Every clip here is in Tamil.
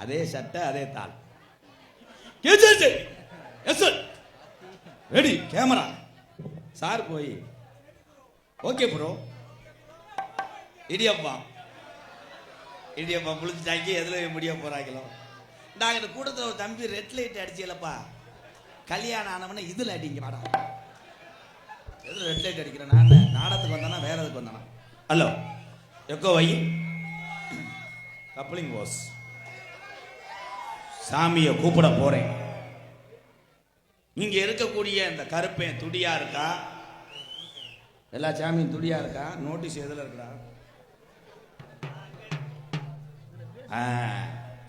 அதே சட்டை அதே தாள். Ready camera. சார் போய் ஓகே ப்ரோ. இடியப்பா. இடியப்பா புளிச்சுட்டாக்கி எதில் முடிய போகிறாங்களோ நாங்கள் இந்த கூட்டத்தில் ஒரு தம்பி ரெட் லைட் அடிச்சிலப்பா கல்யாணம் ஆனவன இதில் அடிங்க மேடம் எதில் ரெட் லைட் அடிக்கிறேன் நான் நாடத்துக்கு நாடகத்துக்கு வந்தானா வேற எதுக்கு வந்தானா? ஹலோ எக்கோ வை. கப்ளிங் வாஸ் சாமியை கூப்பிட போறேன். இங்க இருக்கக்கூடிய இந்த கருப்பேன் துடியா இருக்கா? எல்லா சாமியும் துடியா இருக்கா? நோட்டீஸ் எதுல இருக்கா?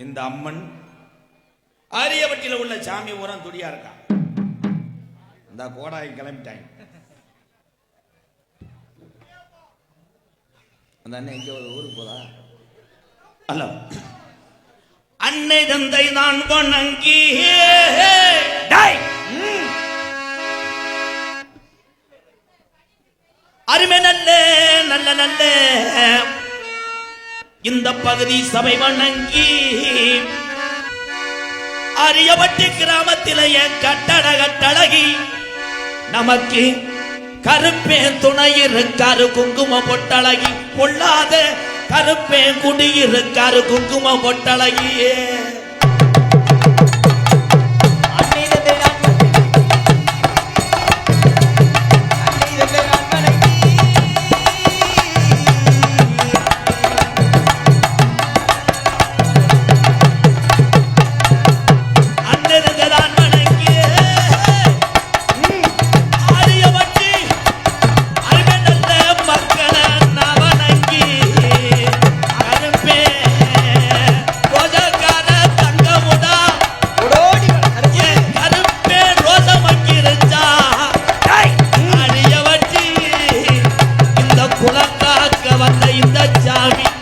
இந்த அம்மன் ஆரியவட்டியில் உள்ள சாமி உரம் துடியா இருக்கா? இந்த கோடாய் கிளம்பிட்டாங்க அந்த அண்ணன் எங்கே ஒரு ஊருக்கு போதா? ஹலோ. அன்னை தந்தை நான் வணங்கி. அருமை நல்ல நல்ல நல்ல. இந்த பகுதி சபை வணங்கி அரியவட்டி கிராமத்திலேயே கட்டட கட்டழகி நமக்கு கருப்பே துணை இருக்காரு குங்கும பொட்டழகி பொல்லாத கருப்பே குடியிருக்காரு குங்கும பொட்டழகியே காக்க வந்த இந்த சாமி.